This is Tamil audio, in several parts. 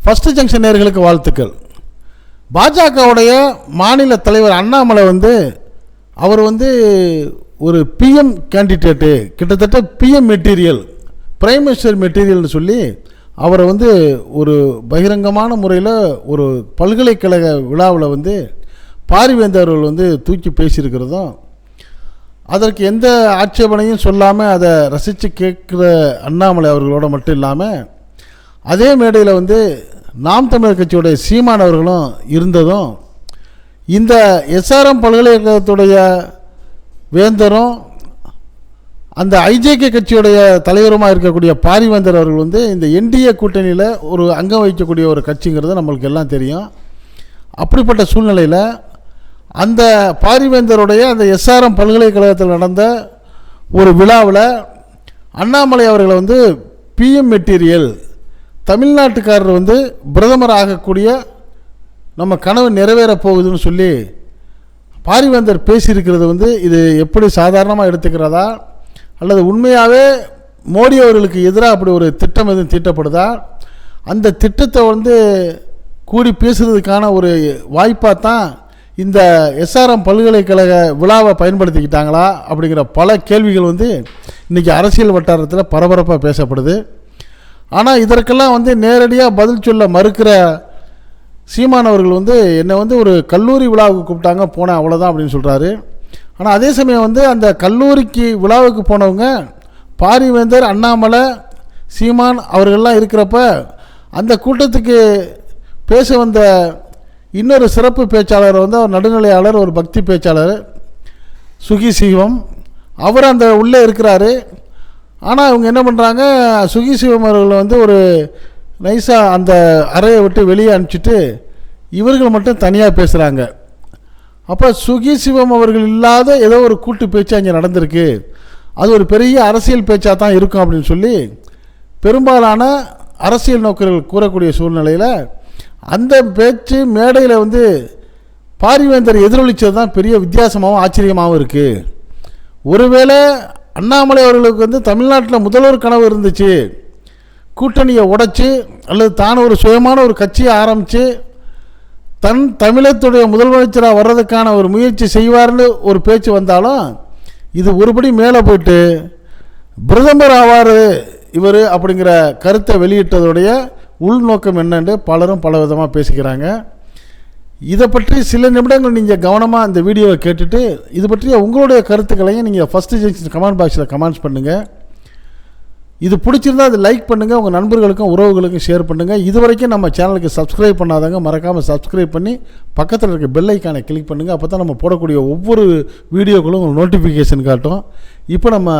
ஃபஸ்ட்டு ஜங்ஷன் நேர்களுக்கு வாழ்த்துக்கள். பாஜகவுடைய மாநில தலைவர் அண்ணாமலை வந்து அவர் வந்து ஒரு பிஎம் கேண்டிடேட்டு கிட்டத்தட்ட பிஎம் மெட்டீரியல் பிரைம் மினிஸ்டர் மெட்டீரியல்னு சொல்லி அவரை வந்து ஒரு பகிரங்கமான முறையில் ஒரு பல்கலைக்கழக விழாவில் வந்து பாரிவேந்தர்கள் வந்து தூக்கி பேசியிருக்கிறதும் அதற்கு எந்த ஆட்சேபனையும் சொல்லாமல் அதை ரசித்து கேட்குற அண்ணாமலை அவர்களோட மட்டும் இல்லாமல் அதே மேடையில் வந்து நாம் தமிழர் கட்சியுடைய சீமான் அவர்களும் இருந்ததும் இந்த எஸ்ஆர்எம் பல்கலைக்கழகத்துடைய வேந்தரும் அந்த ஐஜேகே கட்சியுடைய தலைவருமாக இருக்கக்கூடிய பாரிவேந்தர் அவர்கள் வந்து இந்த என்டிஏ கூட்டணியில் ஒரு அங்கம் வகிக்கக்கூடிய ஒரு கட்சிங்கிறது நம்மளுக்கு எல்லாம் தெரியும். அப்படிப்பட்ட சூழ்நிலையில் அந்த பாரிவேந்தருடைய அந்த எஸ்ஆர்எம் பல்கலைக்கழகத்தில் நடந்த ஒரு விழாவில் அண்ணாமலை அவர்களை வந்து பிஎம் மெட்டீரியல் தமிழ்நாட்டுக்காரர் வந்து பிரதமர் ஆகக்கூடிய நம்ம கனவு நிறைவேறப் போகுதுன்னு சொல்லி பாரிவேந்தர் பேசியிருக்கிறது வந்து இது எப்படி சாதாரணமாக எடுத்துக்கிறதா? அல்லது உண்மையாகவே மோடி அவர்களுக்கு எதிராக அப்படி ஒரு திட்டம் எதுவும் தீட்டப்படுதா? அந்த திட்டத்தை வந்து கூடி பேசுறதுக்கான ஒரு வாய்ப்பாக தான் இந்த எஸ்ஆர்எம் பல்கலைக்கழக விழாவை பயன்படுத்திக்கிட்டாங்களா? அப்படிங்கிற பல கேள்விகள் வந்து இன்றைக்கி அரசியல் வட்டாரத்தில் பரபரப்பாக பேசப்படுது. ஆனால் இதற்கெல்லாம் வந்து நேரடியாக பதில் சொல்ல மறுக்கிற சீமான் அவர்கள் வந்து என்னை வந்து ஒரு கல்லூரி விழாவுக்கு கூப்பிட்டாங்க போனேன் அவ்வளோதான் அப்படின்னு சொல்கிறாரு ஆனால் அதே சமயம் வந்து அந்த கல்லூரிக்கு விழாவுக்கு போனவங்க பாரிவேந்தர் அண்ணாமலை சீமான் அவர்கள்லாம் இருக்கிறப்ப அந்த கூட்டத்துக்கு பேச வந்த இன்னொரு சிறப்பு பேச்சாளர் வந்து அவர் நடுநிலையாளர் ஒரு பக்தி பேச்சாளர் சுகி சிவம். அவர் அந்த உள்ளே இருக்கிறாரு. ஆனால் இவங்க என்ன பண்ணுறாங்க சுகி சிவம் அவர்களை வந்து ஒரு நைஸாக அந்த அறையை விட்டு வெளியே அனுப்பிச்சிட்டு இவர்கள் மட்டும் தனியாக பேசுகிறாங்க அப்போ சுகி சிவம் அவர்கள் இல்லாத ஏதோ ஒரு கூட்டு பேச்சு அங்கே நடந்திருக்கு. அது ஒரு பெரிய அரசியல் பேச்சாக தான் இருக்கும் அப்படின்னு சொல்லி பெரும்பாலான அரசியல் நோக்கர்கள் கூறக்கூடிய சூழ்நிலையில் அந்த பேச்சு மேடையில் வந்து பாரிவேந்தர் எதிரொலித்தது தான் பெரிய வித்தியாசமாகவும் ஆச்சரியமாகவும் இருக்குது ஒருவேளை அண்ணாமலை அவர்களுக்கு வந்து தமிழ்நாட்டில் முதல்வர் கனவு இருந்துச்சு. கூட்டணியை உடைச்சி அல்லது தான் ஒரு சுயமான ஒரு கட்சியை ஆரம்பித்து தன் தமிழத்துடைய முதலமைச்சராக வர்றதுக்கான ஒரு முயற்சி செய்வார்னு ஒரு பேச்சு வந்தாலும் இது ஒருபடி மேலே போயிட்டு பிரதமர் ஆவார் இவர் அப்படிங்கிற கருத்தை வெளியிட்டதுடைய உள்நோக்கம் என்னென்று பலரும் பல விதமாக பேசிக்கிறாங்க. இதை பற்றி சில நிமிடங்கள் நீங்கள் கவனமாக இந்த வீடியோவை கேட்டுட்டு இது பற்றிய உங்களுடைய கருத்துக்களையும் நீங்கள் ஃபஸ்ட்டு ஜங்ஷன் கமெண்ட் பாக்ஸில் கமெண்ட்ஸ் பண்ணுங்கள் இது பிடிச்சிருந்தா அது லைக் பண்ணுங்கள் உங்கள் நண்பர்களுக்கும் உறவுகளுக்கும் ஷேர் பண்ணுங்கள் இது வரைக்கும் நம்ம சேனலுக்கு சப்ஸ்கிரைப் பண்ணாதவங்க மறக்காமல் சப்ஸ்கிரைப் பண்ணி பக்கத்தில் இருக்க பெல் ஐக்கானை கிளிக் பண்ணுங்கள் அப்போ தான் நம்ம போடக்கூடிய ஒவ்வொரு வீடியோக்களும் உங்களுக்கு நோட்டிஃபிகேஷன் காட்டும். இப்போ நம்ம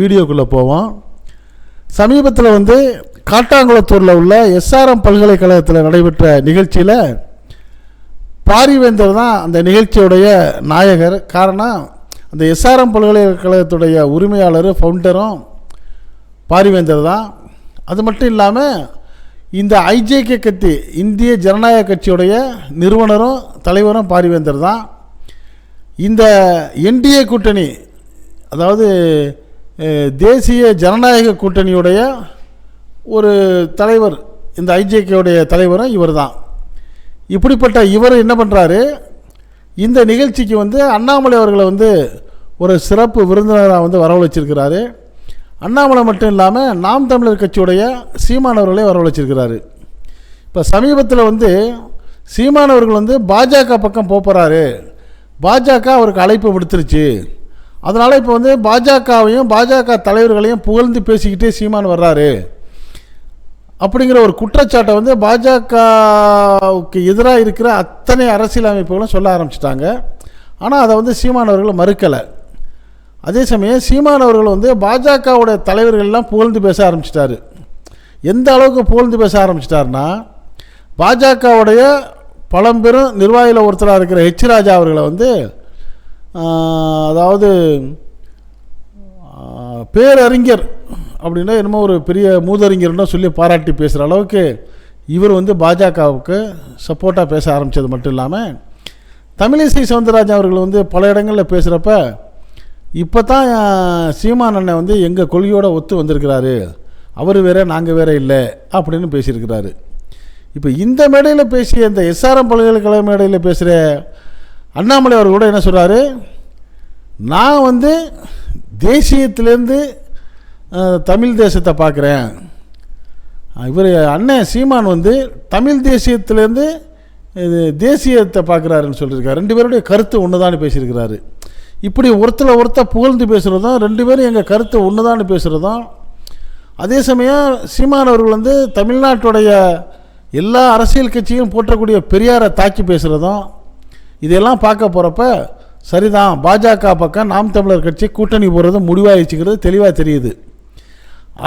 வீடியோக்குள்ளே போவோம். சமீபத்தில் வந்து காட்டாங்குளத்தூரில் உள்ள எஸ்ஆர்எம் பல்கலைக்கழகத்தில் நடைபெற்ற நிகழ்ச்சியில் பாரிவேந்தர் தான் அந்த நிகழ்ச்சியுடைய நாயகர். காரணம் அந்த எஸ்ஆர்எம் பல்கலைக்கழகத்துடைய உரிமையாளர் ஃபவுண்டரும் பாரிவேந்தர் தான். அது மட்டும் இல்லாமல் இந்த ஐஜேகே கட்சி இந்திய ஜனநாயக கட்சியுடைய நிறுவனரும் தலைவரும் பாரிவேந்தர் தான். இந்த என்டிஏ கூட்டணி அதாவது தேசிய ஜனநாயக கூட்டணியுடைய ஒரு தலைவர் இந்த ஐஜேகேவுடைய தலைவரும் இவர் தான் இப்படிப்பட்ட இவர் என்ன பண்ணுறாரு இந்த நிகழ்ச்சிக்கு வந்து அண்ணாமலை அவர்களை வந்து ஒரு சிறப்பு விருந்தினராக வந்து வரவழைச்சிருக்கிறாரு. அண்ணாமலை மட்டும் இல்லாமல் நாம் தமிழர் கட்சியுடைய சீமானவர்களை வரவழைச்சிருக்கிறாரு. இப்போ சமீபத்தில் வந்து சீமானவர்கள் வந்து பாஜக பக்கம் போகிறாரு பாஜக அவருக்கு அழைப்பு விடுத்துருச்சு. அதனால் இப்போ வந்து பாஜகவையும் பாஜக தலைவர்களையும் புகழ்ந்து பேசிக்கிட்டே சீமான் வர்றாரு. அப்படிங்கிற ஒரு குற்றச்சாட்டை வந்து பாஜகவுக்கு எதிராக இருக்கிற அத்தனை அரசியல் அமைப்புகளும் சொல்ல ஆரம்பிச்சிட்டாங்க. ஆனால் அதை வந்து சீமான் அவர்கள் மறுக்கலை. அதே சமயம் சீமான் அவர்கள் வந்து பாஜகவுடைய தலைவர்கள்லாம் புகழ்ந்து பேச ஆரம்பிச்சிட்டாரு. எந்த அளவுக்கு புகழ்ந்து பேச ஆரம்பிச்சிட்டாருன்னா பாஜகவுடைய பழம்பெரும் நிர்வாகியில் ஒருத்தராக இருக்கிற ஹெச் ராஜா அவர்களை வந்து அதாவது பேரறிஞர் அப்படின்னா என்னமோ ஒரு பெரிய மூதறிஞர்னா சொல்லி பாராட்டி பேசுகிற அளவுக்கு இவர் வந்து பாஜகவுக்கு சப்போர்ட்டாக பேச ஆரம்பித்தது மட்டும் இல்லாமல் தமிழிசை சவுந்தரராஜன் அவர்கள் வந்து பல இடங்களில் பேசுகிறப்ப இப்போ தான் சீமான் அண்ணன் வந்து எங்கள் கொள்கையோட ஒத்து வந்திருக்கிறாரு. அவர் வேற நாங்கள் வேற இல்லை அப்படின்னு பேசியிருக்கிறாரு. இப்போ இந்த மேடையில் பேசிய இந்த எஸ்ஆர்எம் பல்கலைக்கழக மேடையில் பேசுகிற அண்ணாமலை அவர் கூட என்ன சொல்கிறாரு நான் வந்து தேசியத்திலேருந்து தமிழ் தேசத்தை பார்க்குறேன். இவர் அண்ணன் சீமான் வந்து தமிழ் தேசியத்திலேருந்து இது தேசியத்தை பார்க்குறாருன்னு சொல்லியிருக்காரு. ரெண்டு பேருடைய கருத்து ஒன்று தான் பேசியிருக்கிறாரு. இப்படி ஒருத்தரை ஒருத்தர் புகழ்ந்து பேசுகிறதும் ரெண்டு பேரும் எங்கள் கருத்து ஒன்று தான் பேசுகிறதும் அதே சமயம் சீமான் அவர்கள் வந்து தமிழ்நாட்டுடைய எல்லா அரசியல் கட்சியும் போற்றக்கூடிய பெரியாரை தாக்கி பேசுகிறதும் இதெல்லாம் பார்க்க போகிறப்ப சரிதான். பாஜக பக்கம் நாம் தமிழர் கட்சி கூட்டணி போகிறது முடிவாயிடுச்சுங்கிறது தெளிவாக தெரியுது.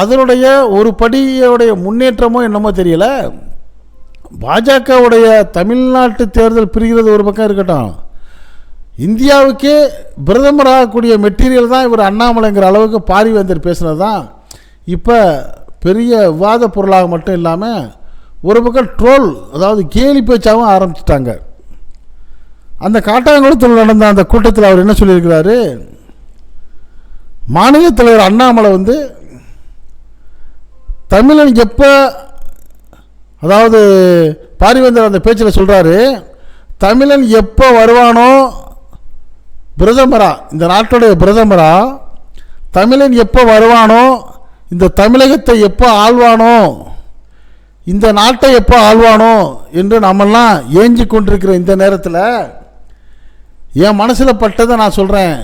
அதனுடைய ஒரு படியோடைய முன்னேற்றமோ என்னமோ தெரியல. பாஜகவுடைய தமிழ்நாட்டு தேர்தல் பிரிகிறது ஒரு பக்கம் இருக்கட்டும். இந்தியாவுக்கே பிரதமர் ஆகக்கூடிய மெட்டீரியல் தான் இவர் அண்ணாமலைங்கிற அளவுக்கு பாரிவேந்தர் பேசுனது தான். இப்போ பெரிய விவாத பொருளாக மட்டும் இல்லாமல் ஒரு பக்கம் ட்ரோல் அதாவது கேலி பேச்சாகவும் ஆரம்பிச்சிட்டாங்க. அந்த காட்டாங்குளத்தில் நடந்த அந்த கூட்டத்தில் அவர் என்ன சொல்லியிருக்கிறாரு? மாநில தலைவர் அண்ணாமலை வந்து தமிழன் எப்போ அதாவது பாரிவேந்தர் அந்த பேச்சில் சொல்கிறாரு தமிழன் எப்போ வருவானோ பிரதமரா இந்த நாட்டுடைய பிரதமரா தமிழன் எப்போ வருவானோ இந்த தமிழகத்தை எப்போ ஆள்வானோ இந்த நாட்டை எப்போ ஆள்வானோ என்று நாமெல்லாம் ஏஞ்சி கொண்டிருக்கிற இந்த நேரத்தில் என் மனசில் பட்டதை நான் சொல்கிறேன்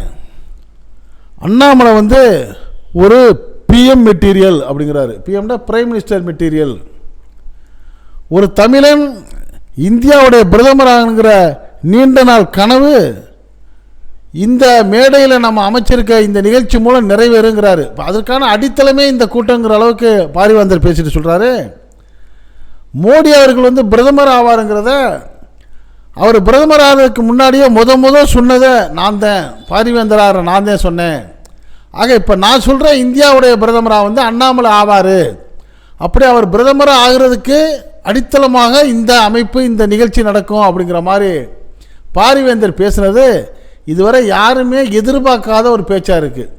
அண்ணாமலை வந்து ஒரு பிஎம் மெட்டீரியல் அப்படிங்கிறாரு. பிஎம்னா பிரைம் மினிஸ்டர் மெட்டீரியல் ஒரு தமிழன் இந்தியாவுடைய பிரதமராகிற நீண்ட நாள் கனவு இந்த மேடையில் நம்ம அமைச்சிருக்க இந்த நிகழ்ச்சி மூலம் நிறைவேறுங்கிறாரு. அதற்கான அடித்தளமே இந்த கூட்டங்கிற அளவுக்கு பாரிவாந்தர் பேசிட்டு சொல்கிறாரு மோடி அவர்கள் வந்து பிரதமர் ஆவாருங்கிறத அவர் பிரதமர் ஆகிறதுக்கு முன்னாடியே முத முத சொன்னதை நான் தான் பாரிவேந்தராக நான் தான் சொன்னேன். ஆக இப்போ நான் சொல்கிறேன் இந்தியாவுடைய பிரதமராக வந்து அண்ணாமலை ஆவார். அப்படி அவர் பிரதமராக ஆகிறதுக்கு அடித்தளமாக இந்த அமைப்பு இந்த நிகழ்ச்சி நடக்கும் அப்படிங்கிற மாதிரி பாரிவேந்தர் பேசுனது இதுவரை யாருமே எதிர்பார்க்காத ஒரு பேச்சாக இருக்குது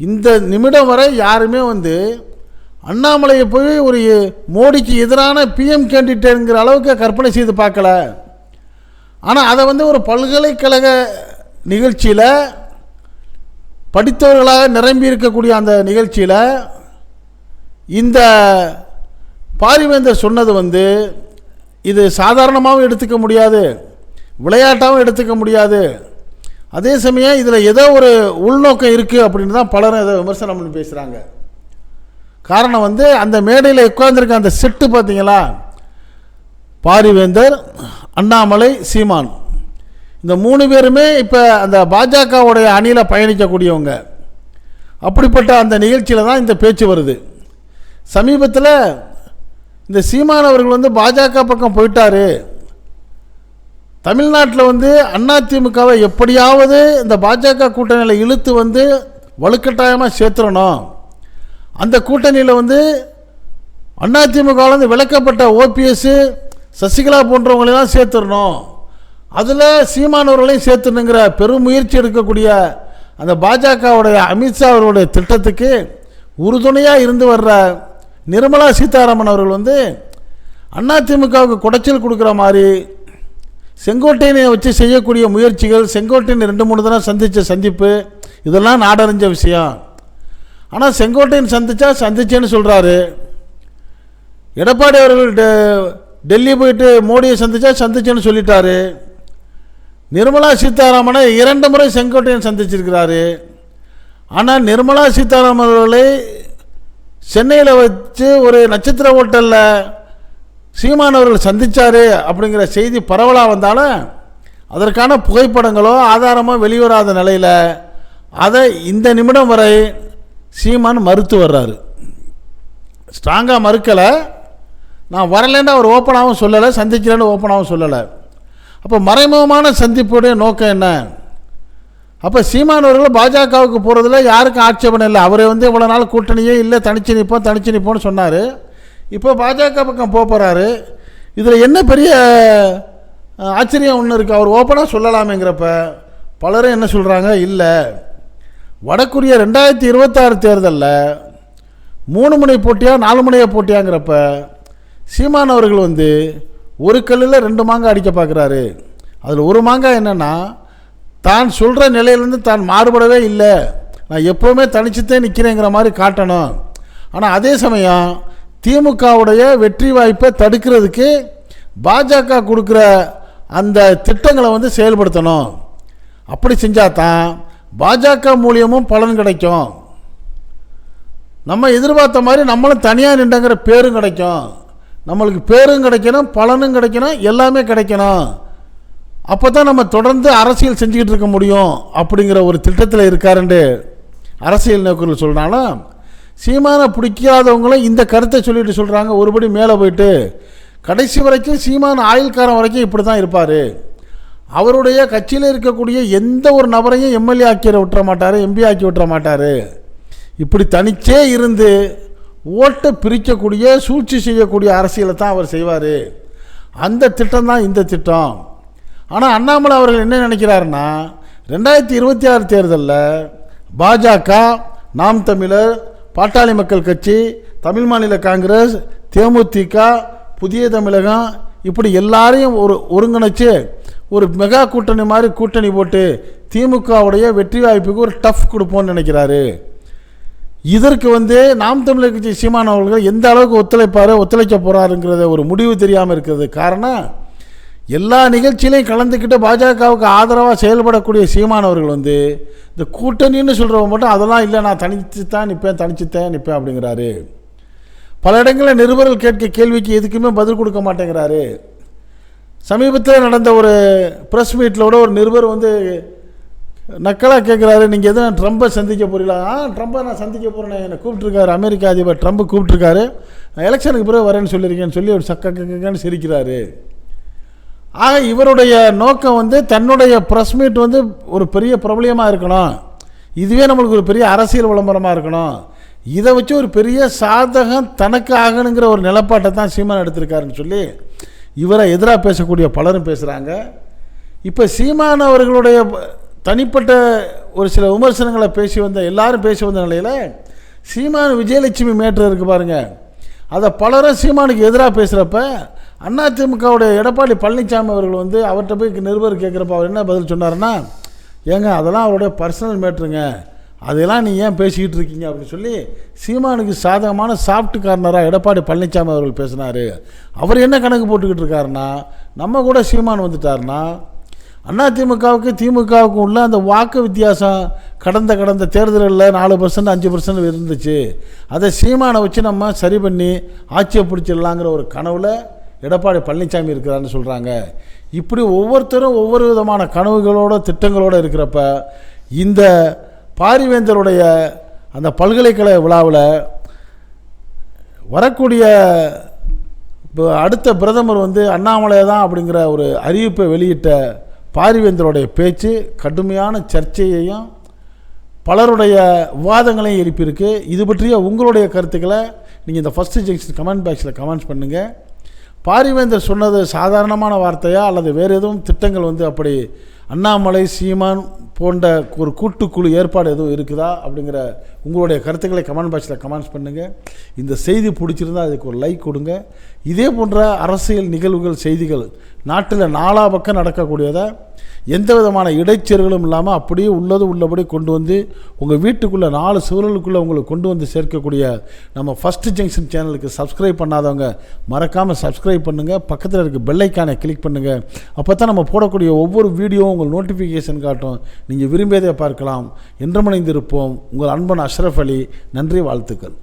இந்த நிமிடம் வரை யாருமே வந்து அண்ணாமலையை போய் ஒரு மோடிக்கு எதிரான பிஎம் கேண்டிடேட்டுங்கிற அளவுக்கு கற்பனை செய்து பார்க்கல. ஆனால் அதை வந்து ஒரு பல்கலைக்கழக நிகழ்ச்சியில் படித்தவர்களாக நிரம்பி இருக்கக்கூடிய அந்த நிகழ்ச்சியில் இந்த பாரிவேந்தர் சொன்னது வந்து இது சாதாரணமாகவும் எடுத்துக்க முடியாது விளையாட்டாகவும் எடுத்துக்க முடியாது. அதே சமயம் இதில் ஏதோ ஒரு உள்நோக்கம் இருக்குது அப்படின்னு தான் பலரும் இதை விமர்சனம் பண்ணி பேசுகிறாங்க காரணம் வந்து அந்த மேடையில் உட்கார்ந்துருக்க அந்த செட்டு பார்த்தீங்களா பாரிவேந்தர் அண்ணாமலை சீமான். இந்த மூணு பேருமே இப்போ அந்த பாஜகவுடைய அணியில் பயணிக்கக்கூடியவங்க. அப்படிப்பட்ட அந்த நிகழ்ச்சியில் தான் இந்த பேச்சு வருது. சமீபத்தில் இந்த சீமான் அவர்கள் வந்து பாஜக பக்கம் போயிட்டார். தமிழ்நாட்டில் வந்து அதிமுகவை எப்படியாவது இந்த பாஜக கூட்டணியில் இழுத்து வந்து வலுக்கட்டாயமாக சேர்த்துடணும் அந்த கூட்டணியில் வந்து அதிமுகவிலேருந்து விளக்கப்பட்ட ஓபிஎஸ் சசிகலா போன்றவங்களெல்லாம் சேர்த்துடணும். அதில் சீமானவர்களையும் சேர்த்துணுங்கிற பெரும் முயற்சி எடுக்கக்கூடிய அந்த பாஜகவுடைய அமித்ஷா அவர்களுடைய திட்டத்துக்கு உறுதுணையாக இருந்து வர்ற நிர்மலா சீதாராமன் அவர்கள் வந்து அதிமுகவுக்கு குடைச்சல் கொடுக்குற மாதிரி செங்கோட்டையனை வச்சு செய்யக்கூடிய முயற்சிகள் செங்கோட்டையன் ரெண்டு மூணு தடவை சந்தித்த சந்திப்பு இதெல்லாம் நாடறிஞ்ச விஷயம். ஆனால் செங்கோட்டையன் சந்திச்சா சந்திச்சேன்னு சொல்கிறாரு எடப்பாடி அவர்கள் டெல்லி போயிட்டு மோடியை சந்திச்சா சந்திச்சேன்னு சொல்லிட்டாரு. நிர்மலா சீதாராமனை இரண்டு முறை செங்கோட்டையன் சந்திச்சிருக்கிறாரு. ஆனால் நிர்மலா சீதாராமன் அவர்களை சென்னையில் வச்சு ஒரு நட்சத்திர ஹோட்டலில் சீமான் அவர்கள் சந்தித்தார் அப்படிங்கிற செய்தி பரவலாக வந்தாலும் அதற்கான புகைப்படங்களோ ஆதாரமோ வெளிவராத நிலையில் அதை இந்த நிமிடம் வரை சீமான் மறுத்து வர்றாரு. ஸ்ட்ராங்காக மறுக்கலை. நான் வரலைன்னு அவர் ஓப்பனாகவும் சொல்லலை சந்திக்கிறேன்னு ஓப்பனாகவும் சொல்லலை. அப்போ மறைமுகமான சந்திப்புடைய நோக்கம் என்ன? அப்போ சீமானவர்கள் பாஜகவுக்கு போகிறதுல யாருக்கும் ஆட்சேபணம் இல்லை. அவரை வந்து இவ்வளோ நாள் கூட்டணியே இல்லை தனிச்சு நிற்போம் தனிச்சு நிற்போம்னு சொன்னார். இப்போ பாஜக பக்கம் போக போகிறாரு இதில் என்ன பெரிய ஆச்சரியம் ஒன்று இருக்குது அவர் ஓப்பனாக சொல்லலாமேங்கிறப்ப பலரும் என்ன சொல்கிறாங்க இல்லை. வடகொரியா ரெண்டாயிரத்தி இருபத்தாறு தேர்தலில் மூணு முனை போட்டியா நாலு முனையாக போட்டியாங்கிறப்ப சீமான் அவர்கள் வந்து ஒரு கல்லில் ரெண்டு மாங்காய் அடிக்க பார்க்குறாரு அதில் ஒரு மாங்காய் என்னென்னா தான் சொல்கிற நிலையிலேருந்து தான் மாறுபடவே இல்லை. நான் எப்போவுமே தனிச்சுத்தே நிற்கிறேங்கிற மாதிரி காட்டணும். ஆனால் அதே சமயம் திமுகவுடைய வெற்றி வாய்ப்பை தடுக்கிறதுக்கு பாஜக கொடுக்குற அந்த திட்டங்களை வந்து செயல்படுத்தணும். அப்படி செஞ்சால் தான் பாஜக மூலியமும் பலன் கிடைக்கும். நம்ம எதிர்பார்த்த மாதிரி நம்மளும் தனியாக நின்றங்கிற பேரும் கிடைக்கும். நம்மளுக்கு பேரும் கிடைக்கணும் பலனும் கிடைக்கணும் எல்லாமே கிடைக்கணும். அப்போ தான் நம்ம தொடர்ந்து அரசியல் செஞ்சுக்கிட்டு இருக்க முடியும் அப்படிங்கிற ஒரு திட்டத்தில் இருக்காருண்டு அரசியல் நோக்கர்கள் சொல்கிறாலும் சீமானை பிடிக்காதவங்களும் இந்த கருத்தை சொல்லிட்டு சொல்கிறாங்க ஒருபடி மேலே போயிட்டு கடைசி வரைக்கும் சீமான ஆயுள்காரம் வரைக்கும் இப்படி தான் இருப்பார். அவருடைய கட்சியில் இருக்கக்கூடிய எந்த ஒரு நபரையும் எம்எல்ஏ ஆக்கி விட்டுற மாட்டார் எம்பி ஆக்கி விட்டுற மாட்டார். இப்படி தனிச்சே இருந்து ஓட்டை பிரிக்கக்கூடிய சூழ்ச்சி செய்யக்கூடிய அரசியலை தான் அவர் செய்வார். அந்த திட்டம் தான் இந்த திட்டம். ஆனால் அண்ணாமலை அவர்கள் என்ன நினைக்கிறாருன்னா ரெண்டாயிரத்தி இருபத்தி ஆறு தேர்தலில் பாஜக நாம் தமிழர் பாட்டாளி மக்கள் கட்சி தமிழ் மாநில காங்கிரஸ் தேமுதிக புதிய தமிழகம் இப்படி எல்லாரையும் ஒரு ஒருங்கிணைச்சு ஒரு மெகா கூட்டணி மாதிரி கூட்டணி போட்டு திமுகவுடைய வெற்றி வாய்ப்புக்கு ஒரு டஃப் கொடுப்போம்னு நினைக்கிறாரு. இதற்கு வந்து நாம் தமிழர் கட்சி சீமான் அவர்கள் எந்த அளவுக்கு ஒத்துழைப்பார் ஒத்துழைக்க போகிறாருங்கிறத ஒரு முடிவு தெரியாமல் இருக்கிறது. காரணம் எல்லா நிகழ்ச்சியிலையும் கலந்துக்கிட்டு பாஜகவுக்கு ஆதரவாக செயல்படக்கூடிய சீமானவர்கள் வந்து இந்த கூட்டணின்னு சொல்கிறவங்க மட்டும் அதெல்லாம் இல்லை நான் தனித்து தான் நிற்பேன் தனித்து தான் நிற்பேன் அப்படிங்கிறாரு. பல இடங்களில் நிருபர்கள் கேட்க கேள்விக்கு எதுக்குமே பதில் கொடுக்க மாட்டேங்கிறாரு. சமீபத்தில் நடந்த ஒரு ப்ரெஸ் மீட்டில் கூட ஒரு நிருபர் வந்து நக்கலாக கேட்குறாரு நீங்கள் எதுவும் ட்ரம்பை சந்திக்க போகிறீங்களா ஆ ட்ரம்பை நான் சந்திக்க போகிறேன் என்னை கூப்பிட்ருக்காரு அமெரிக்க அதிபர் ட்ரம்ப் கூப்பிட்ருக்காரு நான் எலெக்ஷனுக்கு பிறகு வரேன்னு சொல்லியிருக்கேன்னு சொல்லி ஒரு சக்க கக்கன்னு சிரிக்கிறாரு. ஆக இவருடைய நோக்கம் வந்து தன்னுடைய ப்ரெஸ் மீட் வந்து ஒரு பெரிய பிரபலியமாக இருக்கணும். இதுவே நம்மளுக்கு ஒரு பெரிய அரசியல் விளம்பரமாக இருக்கணும். இதை வச்சு ஒரு பெரிய சாதகம் தனக்கு ஆகணுங்கிற ஒரு நிலப்பாட்டை தான் சீமான் எடுத்திருக்காருன்னு சொல்லி இவரை எதிராக பேசக்கூடிய பலரும் பேசுகிறாங்க இப்போ சீமான் அவர்களுடைய தனிப்பட்ட ஒரு சில விமர்சனங்களை பேசி வந்த எல்லாரும் பேசி வந்த நிலையில் சீமான் விஜயலட்சுமி மேட்ரு இருக்குது பாருங்கள் அதை பலரும் சீமானுக்கு எதிராக பேசுகிறப்ப அதிமுகவுடைய எடப்பாடி பழனிசாமி அவர்கள் வந்து அவர்கிட்ட போய் நிருபர் கேட்குறப்ப அவர் என்ன பதில் சொன்னார்னா ஏங்க அதெல்லாம் அவருடைய பர்சனல் மேட்ருங்க அதெல்லாம் நீ ஏன் பேசிக்கிட்டு இருக்கீங்க அப்படின்னு சொல்லி சீமானுக்கு சாதகமான சாஃப்ட் கார்னராக எடப்பாடி பழனிசாமி அவர்கள் பேசினார். அவர் என்ன கணக்கு போட்டுக்கிட்டு இருக்காருன்னா நம்ம கூட சீமான் வந்துட்டாருன்னா அண்ணா திமுகவுக்கு உள்ள அந்த வாக்கு வித்தியாசம் கடந்த கடந்த தேர்தல்களில் நாலு பர்சன்ட் அஞ்சு பர்சன்ட் இருந்துச்சு. அதை சீமானை வச்சு நம்ம சரி பண்ணி ஆட்சியை பிடிச்சிடலாங்கிற ஒரு கனவில் எடப்பாடி பழனிசாமி இருக்கிறாருன்னு சொல்கிறாங்க இப்படி ஒவ்வொருத்தரும் ஒவ்வொரு விதமான கனவுகளோட திட்டங்களோடு இருக்கிறப்ப இந்த பாரிவேந்தருடைய அந்த பல்கலைக்கழக விழாவில் வரக்கூடிய இப்போ அடுத்த பிரதமர் வந்து அண்ணாமலை தான் அப்படிங்கிற ஒரு அறிவிப்பை வெளியிட்ட பாரிவேந்தருடைய பேச்சு கடுமையான சர்ச்சையையும் பலருடைய விவாதங்களையும் எழுப்பியிருக்கு. இது பற்றிய உங்களுடைய கருத்துக்களை நீங்கள் இந்த ஃபஸ்ட்டு ஜங்ஷன் கமெண்ட் பாக்ஸில் கமெண்ட்ஸ் பண்ணுங்கள் பாரிவேந்தர் சொன்னது சாதாரணமான வார்த்தையா அல்லது வேறு எதுவும் திட்டங்கள் வந்து அப்படி அண்ணாமலை சீமான் போன்ற ஒரு கூட்டுக்குழு ஏற்பாடு எதுவும் இருக்குதா அப்படிங்கிற உங்களுடைய கருத்துக்களை கமெண்ட் பாக்ஸில் கமெண்ட்ஸ் பண்ணுங்கள் இந்த செய்தி பிடிச்சிருந்தா அதுக்கு ஒரு லைக் கொடுங்க. இதே போன்ற அரசியல் நிகழ்வுகள் செய்திகள் நாட்டில் நாலா பக்கம் நடக்கக்கூடியதை எந்த விதமான இடைச்செருகளும் இல்லாமல் அப்படியே உள்ளது உள்ளபடி கொண்டு வந்து உங்கள் வீட்டுக்குள்ளே நாலு சூழலுக்குள்ளே உங்களுக்கு கொண்டு வந்து சேர்க்கக்கூடிய நம்ம ஃபஸ்ட்டு ஜங்ஷன் சேனலுக்கு சப்ஸ்கிரைப் பண்ணாதவங்க மறக்காமல் சப்ஸ்கிரைப் பண்ணுங்கள் பக்கத்தில் இருக்க பெல்லைக்கானை கிளிக் பண்ணுங்கள் அப்போ தான் நம்ம போடக்கூடிய ஒவ்வொரு வீடியோவும் உங்கள் நோட்டிஃபிகேஷன் காட்டும். நீங்கள் விரும்பியதை பார்க்கலாம் என்றமடைந்திருப்போம் உங்கள் அன்பன் அஷ்ரஃப் அலி நன்றி வாழ்த்துக்கள்.